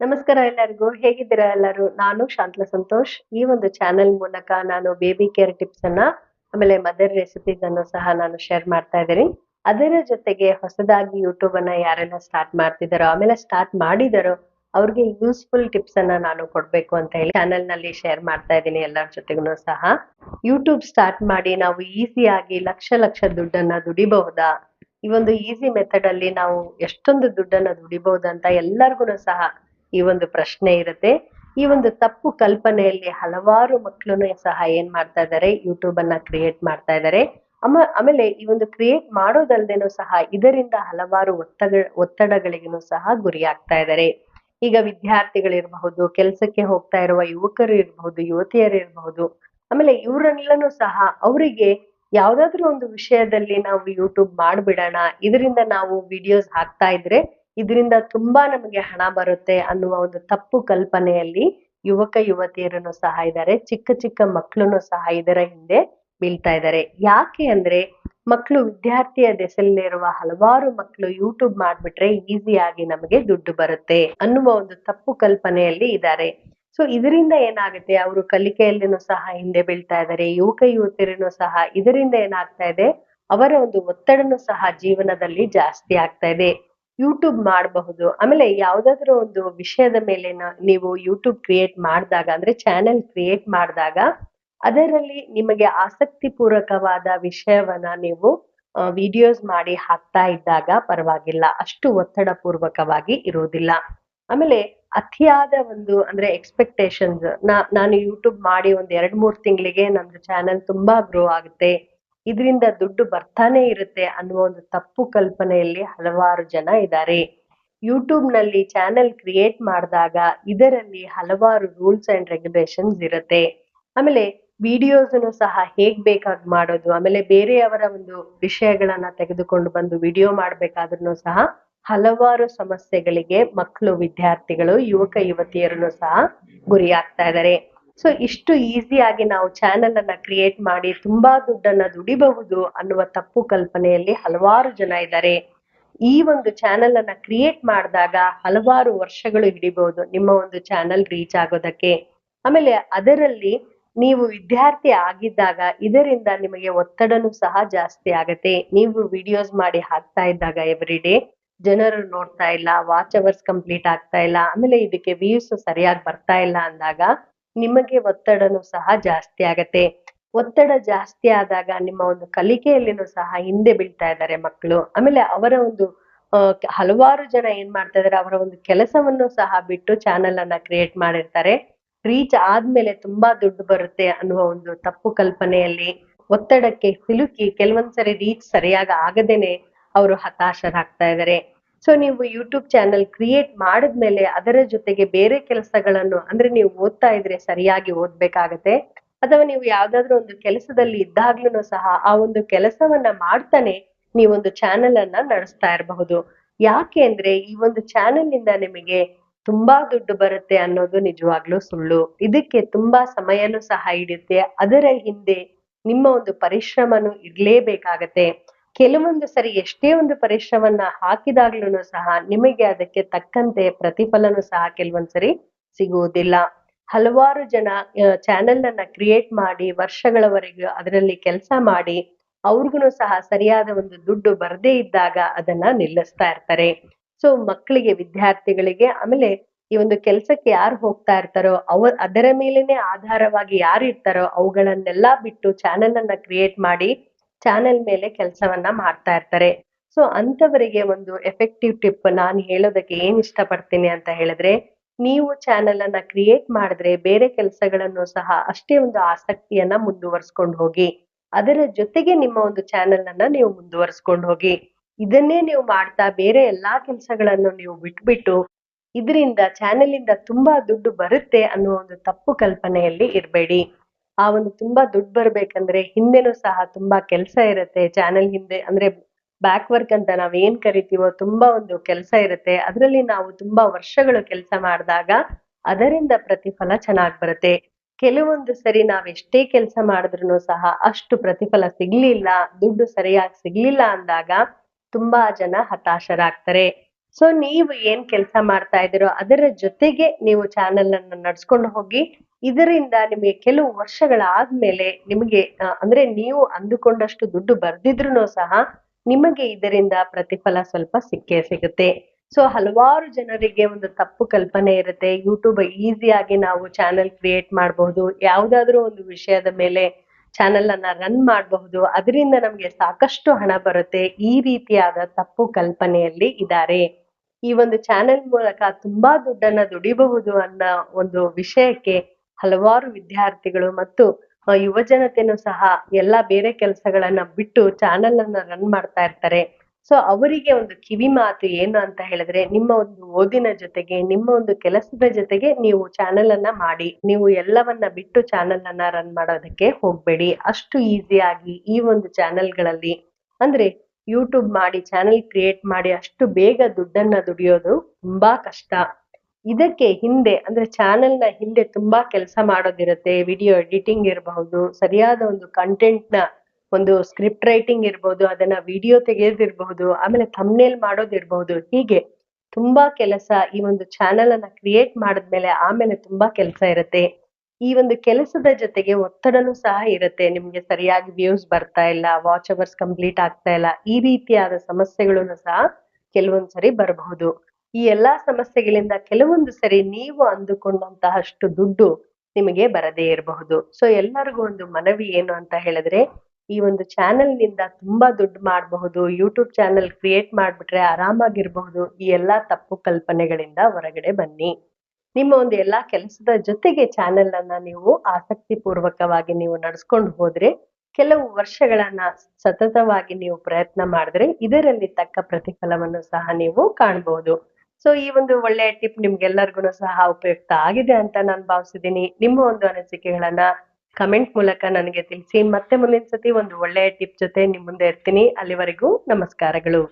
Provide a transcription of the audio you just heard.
ನಮಸ್ಕಾರ ಎಲ್ಲರಿಗೂ. ಹೇಗಿದ್ದೀರಾ ಎಲ್ಲರೂ? ನಾನು ಶಾಂತಲ ಸಂತೋಷ್. ಈ ಒಂದು ಚಾನೆಲ್ ಮೂಲಕ ನಾನು ಬೇಬಿ ಕೇರ್ ಟಿಪ್ಸ್ ಅನ್ನ, ಆಮೇಲೆ ಮದರ್ ರೆಸಿಪೀಸ್ ಅನ್ನು ಸಹ ನಾನು ಶೇರ್ ಮಾಡ್ತಾ ಇದ್ದೀನಿ. ಅದರ ಜೊತೆಗೆ ಹೊಸದಾಗಿ ಯೂಟ್ಯೂಬ್ ಅನ್ನ ಯಾರೆಲ್ಲ ಸ್ಟಾರ್ಟ್ ಮಾಡ್ತಿದ್ದಾರೋ ಆಮೇಲೆ ಸ್ಟಾರ್ಟ್ ಮಾಡಿದಾರೋ, ಅವ್ರಿಗೆ ಯೂಸ್ಫುಲ್ ಟಿಪ್ಸ್ ಅನ್ನ ನಾನು ಕೊಡ್ಬೇಕು ಅಂತ ಹೇಳಿ ಚಾನೆಲ್ನಲ್ಲಿ ಶೇರ್ ಮಾಡ್ತಾ ಇದ್ದೀನಿ ಎಲ್ಲರ ಜೊತೆಗೂ ಸಹ. ಯೂಟ್ಯೂಬ್ ಸ್ಟಾರ್ಟ್ ಮಾಡಿ ನಾವು ಈಸಿಯಾಗಿ ಲಕ್ಷ ಲಕ್ಷ ದುಡ್ಡನ್ನ ದುಡಿಬಹುದಾ? ಈ ಒಂದು ಈಸಿ ಮೆಥಡ್ ಅಲ್ಲಿ ನಾವು ಎಷ್ಟೊಂದು ದುಡ್ಡನ್ನ ದುಡಿಬಹುದಂತ ಎಲ್ಲರಿಗೂ ಸಹ ಈ ಒಂದು ಪ್ರಶ್ನೆ ಇರುತ್ತೆ. ಈ ಒಂದು ತಪ್ಪು ಕಲ್ಪನೆಯಲ್ಲಿ ಹಲವಾರು ಮಕ್ಕಳು ಸಹ ಏನ್ ಮಾಡ್ತಾ ಇದ್ದಾರೆ ಯೂಟ್ಯೂಬ್ ಅನ್ನ ಕ್ರಿಯೇಟ್ ಮಾಡ್ತಾ ಇದ್ದಾರೆ ಅಮ್ಮ ಆಮೇಲೆ ಈ ಒಂದು ಕ್ರಿಯೇಟ್ ಮಾಡೋದಲ್ದೇನೂ ಸಹ ಇದರಿಂದ ಹಲವಾರು ಒತ್ತಡ ಒತ್ತಡಗಳಿಗೂ ಸಹ ಗುರಿಯಾಗ್ತಾ ಇದ್ದಾರೆ ಈಗ ವಿದ್ಯಾರ್ಥಿಗಳಿರಬಹುದು ಕೆಲಸಕ್ಕೆ ಹೋಗ್ತಾ ಇರುವ ಯುವಕರು ಇರಬಹುದು, ಯುವತಿಯರು ಇರಬಹುದು. ಆಮೇಲೆ ಇವರೆಲ್ಲನೂ ಸಹ ಅವರಿಗೆ ಯಾವ್ದಾದ್ರು ಒಂದು ವಿಷಯದಲ್ಲಿ ನಾವು ಯೂಟ್ಯೂಬ್ ಮಾಡ್ಬಿಡೋಣ, ಇದರಿಂದ ನಾವು ವಿಡಿಯೋಸ್ ಹಾಕ್ತಾ ಇದ್ರೆ ಇದರಿಂದ ತುಂಬಾ ನಮಗೆ ಹಣ ಬರುತ್ತೆ ಅನ್ನುವ ಒಂದು ತಪ್ಪು ಕಲ್ಪನೆಯಲ್ಲಿ ಯುವಕ ಯುವತಿಯರನ್ನು ಸಹ ಇದ್ದಾರೆ. ಚಿಕ್ಕ ಚಿಕ್ಕ ಮಕ್ಕಳನ್ನು ಸಹ ಇದರ ಹಿಂದೆ ಬೀಳ್ತಾ ಇದ್ದಾರೆ. ಯಾಕೆ ಅಂದ್ರೆ ಮಕ್ಕಳು ವಿದ್ಯಾರ್ಥಿಯ ದೆಸೆಯಲ್ಲಿರುವ ಹಲವಾರು ಮಕ್ಕಳು ಯೂಟ್ಯೂಬ್ ಮಾಡ್ಬಿಟ್ರೆ ಈಸಿಯಾಗಿ ನಮಗೆ ದುಡ್ಡು ಬರುತ್ತೆ ಅನ್ನುವ ಒಂದು ತಪ್ಪು ಕಲ್ಪನೆಯಲ್ಲಿ ಇದ್ದಾರೆ. ಸೊ ಇದರಿಂದ ಏನಾಗುತ್ತೆ? ಅವರು ಕಲಿಕೆಯಲ್ಲಿನೂ ಸಹ ಹಿಂದೆ ಬೀಳ್ತಾ ಇದ್ದಾರೆ. ಯುವಕ ಯುವತಿಯರನ್ನು ಸಹ ಇದರಿಂದ ಏನಾಗ್ತಾ ಇದೆ? ಅವರ ಒಂದು ಒತ್ತಡನು ಸಹ ಜೀವನದಲ್ಲಿ ಜಾಸ್ತಿ ಆಗ್ತಾ ಇದೆ. ಯೂಟ್ಯೂಬ್ ಮಾಡಬಹುದು. ಆಮೇಲೆ ಯಾವ್ದಾದ್ರು ಒಂದು ವಿಷಯದ ಮೇಲೆ ನೀವು ಯೂಟ್ಯೂಬ್ ಕ್ರಿಯೇಟ್ ಮಾಡಿದಾಗ, ಅಂದ್ರೆ ಚಾನೆಲ್ ಕ್ರಿಯೇಟ್ ಮಾಡಿದಾಗ, ಅದರಲ್ಲಿ ನಿಮಗೆ ಆಸಕ್ತಿ ಪೂರ್ವಕವಾದ ವಿಷಯವನ್ನ ನೀವು ವಿಡಿಯೋಸ್ ಮಾಡಿ ಹಾಕ್ತಾ ಇದ್ದಾಗ ಪರವಾಗಿಲ್ಲ. ಅಷ್ಟು ಒತ್ತಡ ಪೂರ್ವಕವಾಗಿ ಇರುವುದಿಲ್ಲ. ಆಮೇಲೆ ಅತಿಯಾದ ಒಂದು, ಅಂದ್ರೆ ಎಕ್ಸ್ಪೆಕ್ಟೇಷನ್ಸ್ ನಾನು ಯೂಟ್ಯೂಬ್ ಮಾಡಿ ಒಂದ್ ಎರಡ್ ಮೂರ್ ತಿಂಗಳಿಗೆ ನಮ್ದು ಚಾನೆಲ್ ತುಂಬಾ ಗ್ರೋ ಆಗುತ್ತೆ. ಇದರಿಂದ ದುಡ್ಡು ಬರ್ತಾನೆ ಇರುತ್ತೆ ಅನ್ನುವ ಒಂದು ತಪ್ಪು ಕಲ್ಪನೆಯಲ್ಲಿ ಹಲವಾರು ಜನ ಇದ್ದಾರೆ. ಯೂಟ್ಯೂಬ್ನಲ್ಲಿ ಚಾನೆಲ್ ಕ್ರಿಯೇಟ್ ಮಾಡಿದಾಗ ಇದರಲ್ಲಿ ಹಲವಾರು ರೂಲ್ಸ್ ಅಂಡ್ ರೆಗ್ಯುಲೇಷನ್ಸ್ ಇರುತ್ತೆ. ಆಮೇಲೆ ವಿಡಿಯೋಸ್ ಸಹ ಹೇಗ್ ಬೇಕಾಗ್ ಮಾಡೋದು, ಆಮೇಲೆ ಬೇರೆಯವರ ಒಂದು ವಿಷಯಗಳನ್ನ ತೆಗೆದುಕೊಂಡು ಬಂದು ವಿಡಿಯೋ ಮಾಡ್ಬೇಕಾದ್ರೂ ಸಹ ಹಲವಾರು ಸಮಸ್ಯೆಗಳಿಗೆ ಮಕ್ಕಳು, ವಿದ್ಯಾರ್ಥಿಗಳು, ಯುವಕ, ಯುವತಿಯರನ್ನು ಸಹ ಗುರಿಯಾಗ್ತಾ ಇದ್ದಾರೆ. ಸೊ ಇಷ್ಟು ಈಸಿಯಾಗಿ ನಾವು ಚಾನೆಲ್ ಅನ್ನ ಕ್ರಿಯೇಟ್ ಮಾಡಿ ತುಂಬಾ ದುಡ್ಡನ್ನ ದುಡಿಬಹುದು ಅನ್ನುವ ತಪ್ಪು ಕಲ್ಪನೆಯಲ್ಲಿ ಹಲವಾರು ಜನ ಇದ್ದಾರೆ. ಈ ಒಂದು ಚಾನೆಲ್ ಅನ್ನ ಕ್ರಿಯೇಟ್ ಮಾಡಿದಾಗ ಹಲವಾರು ವರ್ಷಗಳು ಹಿಡಿಬಹುದು ನಿಮ್ಮ ಒಂದು ಚಾನೆಲ್ ರೀಚ್ ಆಗೋದಕ್ಕೆ. ಆಮೇಲೆ ಅದರಲ್ಲಿ ನೀವು ವಿದ್ಯಾರ್ಥಿ ಆಗಿದ್ದಾಗ ಇದರಿಂದ ನಿಮಗೆ ಒತ್ತಡನೂ ಸಹ ಜಾಸ್ತಿ ಆಗತ್ತೆ. ನೀವು ವಿಡಿಯೋಸ್ ಮಾಡಿ ಹಾಕ್ತಾ ಇದ್ದಾಗ ಎವ್ರಿ ಡೇ ಜನರು ನೋಡ್ತಾ ಇಲ್ಲ ವಾಚ್ ಅವರ್ಸ್ ಕಂಪ್ಲೀಟ್ ಆಗ್ತಾ ಇಲ್ಲ, ಆಮೇಲೆ ಇದಕ್ಕೆ ವ್ಯೂಸ್ ಸರಿಯಾಗಿ ಬರ್ತಾ ಇಲ್ಲ ಅಂದಾಗ ನಿಮಗೆ ಒತ್ತಡನೂ ಸಹ ಜಾಸ್ತಿ ಆಗತ್ತೆ. ಒತ್ತಡ ಜಾಸ್ತಿ ಆದಾಗ ನಿಮ್ಮ ಒಂದು ಕಲಿಕೆಯಲ್ಲಿನೂ ಸಹ ಹಿಂದೆ ಬೀಳ್ತಾ ಇದ್ದಾರೆ ಮಕ್ಕಳು. ಆಮೇಲೆ ಅವರ ಒಂದು ಹಲವಾರು ಜನ ಏನ್ ಮಾಡ್ತಾ ಇದಾರೆ, ಅವರ ಒಂದು ಕೆಲಸವನ್ನು ಸಹ ಬಿಟ್ಟು ಚಾನೆಲ್ ಅನ್ನ ಕ್ರಿಯೇಟ್ ಮಾಡಿರ್ತಾರೆ. ರೀಚ್ ಆದ್ಮೇಲೆ ತುಂಬಾ ದುಡ್ಡು ಬರುತ್ತೆ ಅನ್ನುವ ಒಂದು ತಪ್ಪು ಕಲ್ಪನೆಯಲ್ಲಿ ಒತ್ತಡಕ್ಕೆ ಸಿಲುಕಿ ಕೆಲವೊಂದ್ಸರಿ ರೀಚ್ ಸರಿಯಾಗಿ ಆಗದೇನೆ ಅವರು ಹತಾಶರಾಗ್ತಾ ಇದ್ದಾರೆ ಸೊ ನೀವು ಯೂಟ್ಯೂಬ್ ಚಾನೆಲ್ ಕ್ರಿಯೇಟ್ ಮಾಡಿದ್ಮೇಲೆ ಅದರ ಜೊತೆಗೆ ಬೇರೆ ಕೆಲಸಗಳನ್ನು ಅಂದ್ರೆ ನೀವು ಓದ್ತಾ ಇದ್ರೆ ಸರಿಯಾಗಿ ಓದ್ಬೇಕಾಗತ್ತೆ. ಅಥವಾ ನೀವು ಯಾವ್ದಾದ್ರು ಒಂದು ಕೆಲಸದಲ್ಲಿ ಇದ್ದಾಗ್ಲೂ ಸಹ ಆ ಒಂದು ಕೆಲಸವನ್ನ ಮಾಡ್ತಾನೆ ನೀವೊಂದು ಚಾನೆಲ್ ಅನ್ನ ನಡೆಸ್ತಾ ಇರಬಹುದು. ಯಾಕೆ ಅಂದ್ರೆ ಈ ಒಂದು ಚಾನೆಲ್ ಇಂದ ನಿಮಗೆ ತುಂಬಾ ದುಡ್ಡು ಬರುತ್ತೆ ಅನ್ನೋದು ನಿಜವಾಗ್ಲೂ ಸುಳ್ಳು. ಇದಕ್ಕೆ ತುಂಬಾ ಸಮಯನೂ ಸಹ ಹಿಡಿಯುತ್ತೆ. ಅದರ ಹಿಂದೆ ನಿಮ್ಮ ಒಂದು ಪರಿಶ್ರಮನು ಇರ್ಲೇಬೇಕಾಗತ್ತೆ. ಕೆಲವೊಂದು ಸರಿ ಎಷ್ಟೇ ಒಂದು ಪರಿಶ್ರಮವನ್ನ ಹಾಕಿದಾಗ್ಲೂ ಸಹ ನಿಮಗೆ ಅದಕ್ಕೆ ತಕ್ಕಂತೆ ಪ್ರತಿಫಲನೂ ಸಹ ಕೆಲವೊಂದ್ಸರಿ ಸಿಗುವುದಿಲ್ಲ. ಹಲವಾರು ಜನ ಚಾನೆಲ್ ಅನ್ನ ಕ್ರಿಯೇಟ್ ಮಾಡಿ ವರ್ಷಗಳವರೆಗೆ ಅದರಲ್ಲಿ ಕೆಲಸ ಮಾಡಿ ಅವ್ರಿಗೂ ಸಹ ಸರಿಯಾದ ಒಂದು ದುಡ್ಡು ಬರದೇ ಇದ್ದಾಗ ಅದನ್ನ ನಿಲ್ಲಿಸ್ತಾ ಇರ್ತಾರೆ. ಸೊ ಮಕ್ಕಳಿಗೆ ವಿದ್ಯಾರ್ಥಿಗಳಿಗೆ ಆಮೇಲೆ ಈ ಒಂದು ಕೆಲಸಕ್ಕೆ ಯಾರು ಹೋಗ್ತಾ ಇರ್ತಾರೋ ಅವ ಅದರ ಮೇಲೇನೆ ಆಧಾರವಾಗಿ ಯಾರು ಇರ್ತಾರೋ ಅವುಗಳನ್ನೆಲ್ಲಾ ಬಿಟ್ಟು ಚಾನೆಲ್ ಅನ್ನ ಕ್ರಿಯೇಟ್ ಮಾಡಿ ಚಾನೆಲ್ ಮೇಲೆ ಕೆಲಸವನ್ನ ಮಾಡ್ತಾ ಇರ್ತಾರೆ. ಸೊ ಅಂತವರಿಗೆ ಒಂದು ಎಫೆಕ್ಟಿವ್ ಟಿಪ್ ನಾನು ಹೇಳೋದಕ್ಕೆ ಏನ್ ಇಷ್ಟಪಡ್ತೀನಿ ಅಂತ ಹೇಳಿದ್ರೆ, ನೀವು ಚಾನೆಲ್ ಅನ್ನ ಕ್ರಿಯೇಟ್ ಮಾಡಿದ್ರೆ ಬೇರೆ ಕೆಲಸಗಳನ್ನು ಸಹ ಅಷ್ಟೇ ಒಂದು ಆಸಕ್ತಿಯನ್ನ ಮುಂದುವರ್ಸ್ಕೊಂಡು ಹೋಗಿ, ಅದರ ಜೊತೆಗೆ ನಿಮ್ಮ ಒಂದು ಚಾನೆಲ್ ಅನ್ನ ನೀವು ಮುಂದುವರ್ಸ್ಕೊಂಡು ಹೋಗಿ, ಇದನ್ನೇ ನೀವು ಮಾಡ್ತಾ ಬೇರೆ ಎಲ್ಲಾ ಕೆಲಸಗಳನ್ನು ನೀವು ಬಿಟ್ಬಿಟ್ಟು ಇದರಿಂದ ಚಾನೆಲ್ ಇಂದ ತುಂಬಾ ದುಡ್ಡು ಬರುತ್ತೆ ಅನ್ನೋ ಒಂದು ತಪ್ಪು ಕಲ್ಪನೆಯಲ್ಲಿ ಇರಬೇಡಿ. ಆ ಒಂದು ತುಂಬಾ ದುಡ್ಡು ಬರ್ಬೇಕಂದ್ರೆ ಹಿಂದೆನೂ ಸಹ ತುಂಬಾ ಕೆಲಸ ಇರುತ್ತೆ. ಚಾನೆಲ್ ಹಿಂದೆ ಅಂದ್ರೆ ಬ್ಯಾಕ್ ವರ್ಕ್ ಅಂತ ನಾವ್ ಏನ್ ಕರಿತೀವೋ ತುಂಬಾ ಒಂದು ಕೆಲಸ ಇರುತ್ತೆ. ಅದರಲ್ಲಿ ನಾವು ತುಂಬಾ ವರ್ಷಗಳು ಕೆಲಸ ಮಾಡಿದಾಗ ಅದರಿಂದ ಪ್ರತಿಫಲ ಚೆನ್ನಾಗ್ ಬರುತ್ತೆ. ಕೆಲವೊಂದು ಸರಿ ನಾವ್ ಎಷ್ಟೇ ಕೆಲಸ ಮಾಡಿದ್ರು ಸಹ ಅಷ್ಟು ಪ್ರತಿಫಲ ಸಿಗ್ಲಿಲ್ಲ, ದುಡ್ಡು ಸರಿಯಾಗಿ ಸಿಗ್ಲಿಲ್ಲ ಅಂದಾಗ ತುಂಬಾ ಜನ ಹತಾಶರಾಗ್ತಾರೆ. ಸೊ ನೀವು ಏನ್ ಕೆಲಸ ಮಾಡ್ತಾ ಇದ್ದೀರೋ ಅದರ ಜೊತೆಗೆ ನೀವು ಚಾನೆಲ್ ಅನ್ನ ನಡ್ಸ್ಕೊಂಡು ಹೋಗಿ, ಇದರಿಂದ ನಿಮಗೆ ಕೆಲವು ವರ್ಷಗಳಾದ್ಮೇಲೆ ನಿಮಗೆ ಅಂದ್ರೆ ನೀವು ಅಂದುಕೊಂಡಷ್ಟು ದುಡ್ಡು ಬರ್ದಿದ್ರು ಸಹ ನಿಮಗೆ ಇದರಿಂದ ಪ್ರತಿಫಲ ಸ್ವಲ್ಪ ಸಿಕ್ಕೇ ಸಿಗುತ್ತೆ. ಸೊ ಹಲವಾರು ಜನರಿಗೆ ಒಂದು ತಪ್ಪು ಕಲ್ಪನೆ ಇರುತ್ತೆ. ಯೂಟ್ಯೂಬ್ ಈಸಿಯಾಗಿ ನಾವು ಚಾನೆಲ್ ಕ್ರಿಯೇಟ್ ಮಾಡಬಹುದು. ಯಾವುದಾದ್ರೂ ಒಂದು ವಿಷಯದ ಮೇಲೆ ಚಾನೆಲ್ ಅನ್ನ ರನ್ ಮಾಡಬಹುದು. ಅದರಿಂದ ನಮ್ಗೆ ಸಾಕಷ್ಟು ಹಣ ಬರುತ್ತೆ. ಈ ರೀತಿಯಾದ ತಪ್ಪು ಕಲ್ಪನೆಯಲ್ಲಿ ಇದ್ದಾರೆ. ಈ ಒಂದು ಚಾನೆಲ್ ಮೂಲಕ ತುಂಬಾ ದುಡ್ಡನ್ನ ದುಡಿಬಹುದು ಅನ್ನೋ ಒಂದು ವಿಷಯಕ್ಕೆ ಹಲವಾರು ವಿದ್ಯಾರ್ಥಿಗಳು ಮತ್ತು ಯುವ ಜನತೆನೂ ಸಹ ಎಲ್ಲಾ ಬೇರೆ ಕೆಲಸಗಳನ್ನ ಬಿಟ್ಟು ಚಾನೆಲ್ ಅನ್ನ ರನ್ ಮಾಡ್ತಾ ಇರ್ತಾರೆ. ಸೊ ಅವರಿಗೆ ಒಂದು ಕಿವಿ ಮಾತು ಏನು ಅಂತ ಹೇಳಿದ್ರೆ, ನಿಮ್ಮ ಒಂದು ಓದಿನ ಜೊತೆಗೆ, ನಿಮ್ಮ ಒಂದು ಕೆಲಸದ ಜೊತೆಗೆ ನೀವು ಚಾನೆಲ್ ಅನ್ನ ಮಾಡಿ, ನೀವು ಎಲ್ಲವನ್ನ ಬಿಟ್ಟು ಚಾನೆಲ್ ಅನ್ನ ರನ್ ಮಾಡೋದಕ್ಕೆ ಹೋಗ್ಬೇಡಿ. ಅಷ್ಟು ಈಸಿಯಾಗಿ ಈ ಒಂದು ಚಾನೆಲ್ಗಳಲ್ಲಿ ಅಂದ್ರೆ ಯೂಟ್ಯೂಬ್ ಮಾಡಿ ಚಾನೆಲ್ ಕ್ರಿಯೇಟ್ ಮಾಡಿ ಅಷ್ಟು ಬೇಗ ದುಡ್ಡನ್ನ ದುಡಿಯೋದು ತುಂಬಾ ಕಷ್ಟ. ಇದಕ್ಕೆ ಹಿಂದೆ, ಅಂದ್ರೆ ಚಾನೆಲ್ನ ಹಿಂದೆ ತುಂಬಾ ಕೆಲಸ ಮಾಡೋದಿರುತ್ತೆ ವಿಡಿಯೋ ಎಡಿಟಿಂಗ್ ಇರಬಹುದು, ಸರಿಯಾದ ಒಂದು ಕಂಟೆಂಟ್ನ ಒಂದು ಸ್ಕ್ರಿಪ್ಟ್ ರೈಟಿಂಗ್ ಇರಬಹುದು, ಅದನ್ನ ವಿಡಿಯೋ ತೆಗೆಯೋದಿರ್ಬಹುದು ಆಮೇಲೆ ಥಂಬ್ನೇಲ್ ಮಾಡೋದಿರ್ಬಹುದು. ಹೀಗೆ ತುಂಬಾ ಕೆಲಸ ಈ ಒಂದು ಚಾನೆಲ್ ಅನ್ನ ಕ್ರಿಯೇಟ್ ಮಾಡಿದ್ಮೇಲೆ ಆಮೇಲೆ ತುಂಬಾ ಕೆಲಸ ಇರುತ್ತೆ. ಈ ಒಂದು ಕೆಲಸದ ಜೊತೆಗೆ ಒತ್ತಡನೂ ಸಹ ಇರುತ್ತೆ. ನಿಮ್ಗೆ ಸರಿಯಾಗಿ ವ್ಯೂಸ್ ಬರ್ತಾ ಇಲ್ಲ ವಾಚ್ ಅವರ್ಸ್ ಕಂಪ್ಲೀಟ್ ಆಗ್ತಾ ಇಲ್ಲ, ಈ ರೀತಿಯಾದ ಸಮಸ್ಯೆಗಳನ್ನು ಸಹ ಕೆಲವೊಂದ್ ಸರಿ ಬರಬಹುದು. ಈ ಎಲ್ಲಾ ಸಮಸ್ಯೆಗಳಿಂದ ಕೆಲವೊಂದು ಸರಿ ನೀವು ಅಂದುಕೊಂಡಂತಹಷ್ಟು ದುಡ್ಡು ನಿಮಗೆ ಬರದೇ ಇರಬಹುದು. ಸೊ ಎಲ್ಲರಿಗೂ ಒಂದು ಮನವಿ ಏನು ಅಂತ ಹೇಳಿದ್ರೆ, ಈ ಒಂದು ಚಾನೆಲ್ನಿಂದ ತುಂಬಾ ದುಡ್ಡು ಮಾಡಬಹುದು ಯೂಟ್ಯೂಬ್ ಚಾನೆಲ್ ಕ್ರಿಯೇಟ್ ಮಾಡ್ಬಿಟ್ರೆ ಆರಾಮಾಗಿರ್ಬಹುದು. ಈ ಎಲ್ಲಾ ತಪ್ಪು ಕಲ್ಪನೆಗಳಿಂದ ಹೊರಗಡೆ ಬನ್ನಿ. ನಿಮ್ಮ ಒಂದು ಎಲ್ಲಾ ಕೆಲಸದ ಜೊತೆಗೆ ಚಾನೆಲ್ ಅನ್ನ ನೀವು ಆಸಕ್ತಿ ಪೂರ್ವಕವಾಗಿ ನೀವು ನಡ್ಸ್ಕೊಂಡು ಹೋದ್ರೆ, ಕೆಲವು ವರ್ಷಗಳನ್ನ ಸತತವಾಗಿ ನೀವು ಪ್ರಯತ್ನ ಮಾಡಿದ್ರೆ ಇದರಲ್ಲಿ ತಕ್ಕ ಪ್ರತಿಫಲವನ್ನು ಸಹ ನೀವು ಕಾಣಬಹುದು ಸೊ ಈ ಒಂದು ಒಳ್ಳೆಯ ಟಿಪ್ ನಿಮ್ಗೆಲ್ಲರಿಗೂ ಸಹ ಉಪಯುಕ್ತ ಆಗಿದೆ ಅಂತ ನಾನು ಭಾವಿಸಿದ್ದೀನಿ. ನಿಮ್ಮ ಒಂದು ಅನಿಸಿಕೆಗಳನ್ನ ಕಮೆಂಟ್ ಮೂಲಕ ನನಗೆ ತಿಳಿಸಿ. ಮತ್ತೆ ಮುಂದಿನ ಸತಿ ಒಂದು ಒಳ್ಳೆಯ ಟಿಪ್ ಜೊತೆ ನಿಮ್ಮ ಮುಂದೆ ಇರ್ತೀನಿ. ಅಲ್ಲಿವರೆಗೂ ನಮಸ್ಕಾರಗಳು.